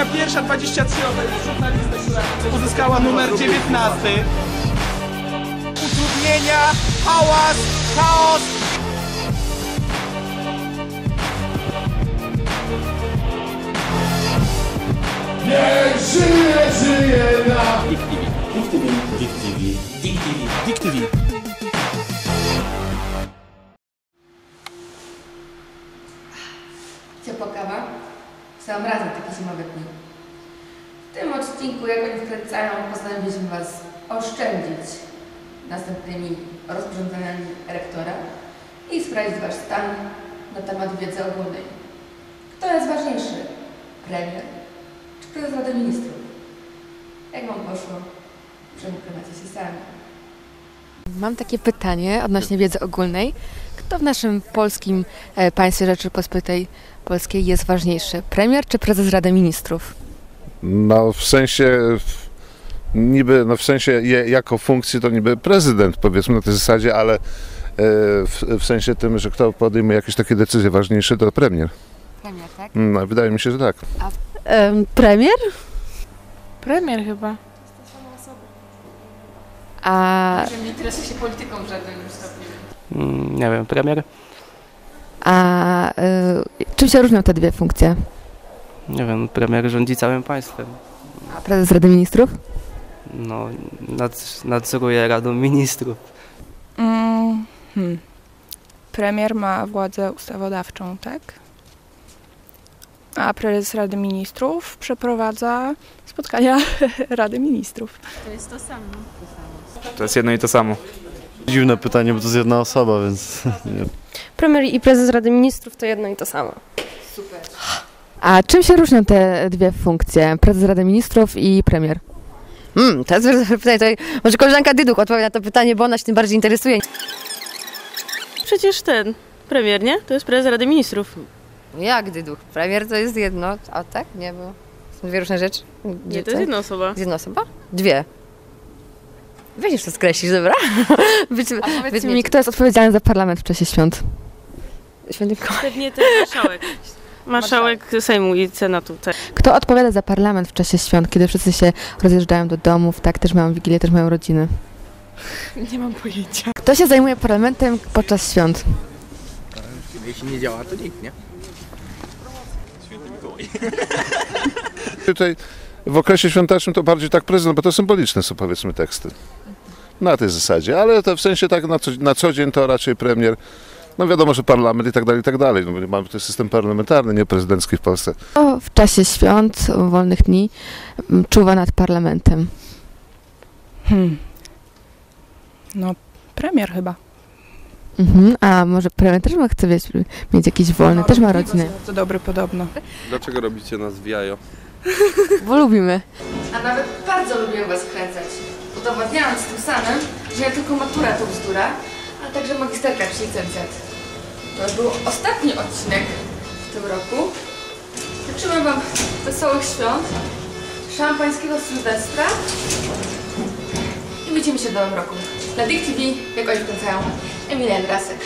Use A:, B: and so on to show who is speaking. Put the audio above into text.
A: Godzina pierwsza 23 rzut na listę, która uzyskała numer 19. Utrudnienia, hałas, chaos. Dick TV.
B: Ciepła kawa? Sam razem takie zimowe dni. W tym odcinku, jak oni wkręcają, postanowiliśmy Was oszczędzić następnymi rozporządzeniami rektora i sprawdzić Wasz stan na temat wiedzy ogólnej. Kto jest ważniejszy? Premier czy prezes Rady Ministrów? Jak Wam poszło? Przekonacie się sami.
C: Mam takie pytanie odnośnie wiedzy ogólnej. Kto w naszym polskim e, państwie Rzeczypospolitej Polskiej jest ważniejszy? Premier czy prezes Rady Ministrów?
D: No w sensie niby, no w sensie je, jako funkcji to niby prezydent powiedzmy na tej zasadzie, ale e, w, w sensie tym, że kto podejmuje jakieś takie decyzje ważniejsze to premier.
C: Premier, tak?
D: No wydaje mi się, że tak.
E: premier?
F: Premier chyba.
C: A,
B: Że nie interesuje się polityką w żadnym stopniu.
G: Mm, Nie wiem, premier?
C: a e, czym się różnią te dwie funkcje?
G: Nie wiem, premier rządzi całym państwem.
C: A prezes Rady Ministrów?
G: No, nad, nadzoruje Radą Ministrów.
F: Mm, hmm. Premier ma władzę ustawodawczą, tak? A prezes Rady Ministrów przeprowadza spotkania Rady Ministrów.
H: To jest jedno i to samo.
I: Dziwne pytanie, bo to jest jedna osoba, więc nie.
E: Premier i prezes Rady Ministrów to jedno i to samo.
C: A czym się różnią te dwie funkcje? Prezes Rady Ministrów i premier?
E: Hmm, to jest pytanie. Tutaj może koleżanka Dyduch odpowie na to pytanie, bo ona się tym bardziej interesuje.
J: Przecież ten premier, nie? To jest prezes Rady Ministrów.
E: Jak Dyduch? Premier to jest jedno, a tak? Nie, bo są dwie różne rzeczy.
J: Nie, to jest jedna osoba.
E: Jedna osoba? Dwie. Weź to skreślisz, dobra? Być,
C: Powiedz mi, kto jest odpowiedzialny za parlament w czasie świąt?
E: Święty Mikołaj.
J: Pewnie ten marszałek. Marszałek Sejmu i Senatu. Tak.
C: Kto odpowiada za parlament w czasie świąt, kiedy wszyscy się rozjeżdżają do domów, tak, też mają wigilię, też mają rodziny?
F: Nie mam pojęcia.
C: Kto się zajmuje parlamentem podczas świąt?
A: Jeśli nie działa, to nikt, nie?
D: Tutaj w okresie świątecznym to bardziej tak prezydent, bo to symboliczne są powiedzmy teksty. Na tej zasadzie, ale to w sensie tak na co, na co dzień to raczej premier. No wiadomo, że parlament i tak dalej, i tak dalej. No, mamy tutaj system parlamentarny, nie prezydencki w Polsce.
C: Kto w czasie świąt, wolnych dni, czuwa nad parlamentem?
F: Hmm. No, premier chyba.
C: Mhm. A może premier też ma, chce wiesz, mieć jakiś wolny, też ma rodzinę.
F: Bardzo dobry podobno.
H: Dlaczego robicie nas w jajo?
C: Bo lubimy.
B: A nawet bardzo lubię Was kręcać, udowadniając tym samym, że nie tylko matura to bzdura, ale także magisterka czy licencjat. To był ostatni odcinek w tym roku. Życzymy Wam wesołych świąt, szampańskiego sylwestra i widzimy się w nowym roku. Na Dick TV, jak oni wkręcają, Emilia Drasek.